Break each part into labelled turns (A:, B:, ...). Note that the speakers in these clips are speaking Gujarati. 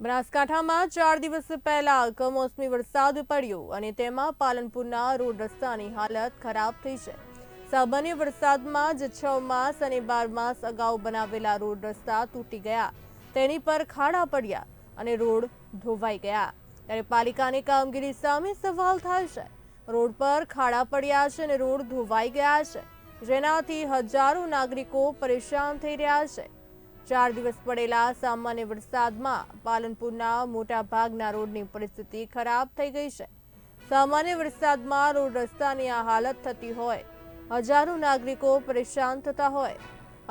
A: બનાસકાંઠામાં ચાર દિવસ પહેલા કમોસમી વરસાદ પડ્યો અને તેમાં પાલનપુરના રોડ રસ્તાની હાલત ખરાબ થઈ છે. સામાન્ય વરસાદમાં જ છ માસ અને બાર માસ અગાઉ બનાવેલા રોડ રસ્તા તૂટી ગયા. તેની પર ખાડા પડ્યા અને રોડ ધોવાઈ ગયા. ત્યારે પાલિકાની કામગીરી સામે સવાલ થાય છે. રોડ પર ખાડા પડ્યા છે અને રોડ ધોવાઈ ગયા છે. જેનાથી હજારો નાગરિકો પરેશાન થઈ રહ્યા છે. ચાર દિવસ પડેલા સામાન્ય વરસાદમાં પાલનપુરના મોટા ભાગના રોડની પરિસ્થિતિ ખરાબ થઈ ગઈ છે. સામાન્ય વરસાદમાં રોડ રસ્તાની આ હાલત થતી હોય, હજારો નાગરિકો પરેશાન થતા હોય,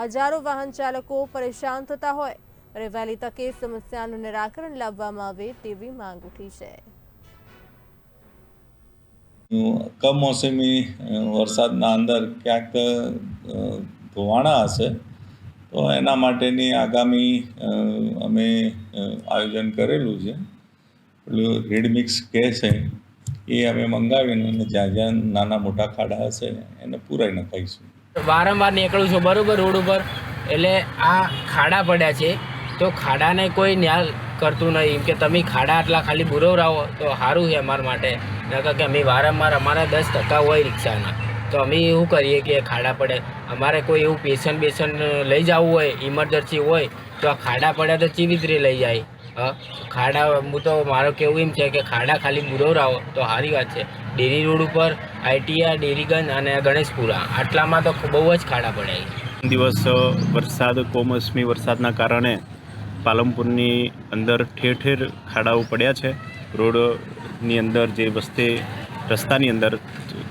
A: હજારો વાહન ચાલકો પરેશાન થતા હોય અને વહેલી તકે સમસ્યાનું નિરાકરણ લાવવામાં આવે તેવી માંગ ઉઠી છે.
B: કમોસમી વરસાદના અંદર ક્યાંક ધોવાણા હશે તો એના માટેની આગામી અમે આયોજન કરેલું છે. પેલું રેડમિક્સ મિક્સ કહે છે એ અમે મંગાવીને અને જ્યાં જ્યાં નાના મોટા ખાડા હશે એને પૂરાઈ નખાઈશું
C: વારંવાર નીકળું છું, બરાબર રોડ ઉપર, એટલે આ ખાડા પડ્યા છે. તો ખાડાને કોઈ ન્યાલ કરતું નહીં કે તમે ખાડા આટલા ખાલી બુરવરાવો તો સારું છે અમારા માટે. નકર કે અમે વારંવાર, અમારા દસ ટકા હોય રિક્ષાના. તો અમે શું કરીએ કે ખાડા પડે. અમારે કોઈ એવું પેશન્ટ બેશન્ટ લઈ જવું હોય ઇમરજન્સી હોય, તો આ ખાડા પડ્યા તો ચીવી રીતે લઈ જાય? હા? ખાડા, હું તો મારું કેવું એમ છે કે ખાડા ખાલી બુરવરાવો તો સારી વાત છે. ડેરી રોડ ઉપર આઈટીઆઈ ડેરીગંજ અને ગણેશપુરા, આટલામાં તો બહુ જ ખાડા પડ્યા છે.
D: દિવસ વરસાદ, કોમોસમી વરસાદના કારણે પાલનપુરની અંદર ઠેર ઠેર ખાડાઓ પડ્યા છે. રોડની અંદર જે વસ્તે રસ્તાની અંદર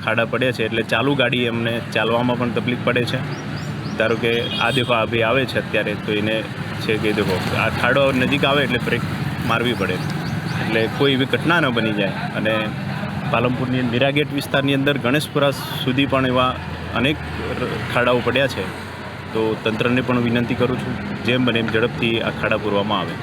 D: ખાડા પડ્યા છે એટલે ચાલુ ગાડી એમને ચાલવામાં પણ તકલીફ પડે છે. ધારો કે આ દેખો, આ ભાઈ આવે છે અત્યારે, તો એને છે કે દેખો, આ ખાડો નજીક આવે એટલે બ્રેક મારવી પડે. એટલે કોઈ એવી ઘટના ન બની જાય. અને પાલનપુરની મીરાગેટ વિસ્તારની અંદર ગણેશપુરા સુધી પણ એવા અનેક ખાડાઓ પડ્યા છે. તો તંત્રને પણ વિનંતી કરું છું, જેમ બને એમ ઝડપથી આ ખાડા પૂરવામાં આવે.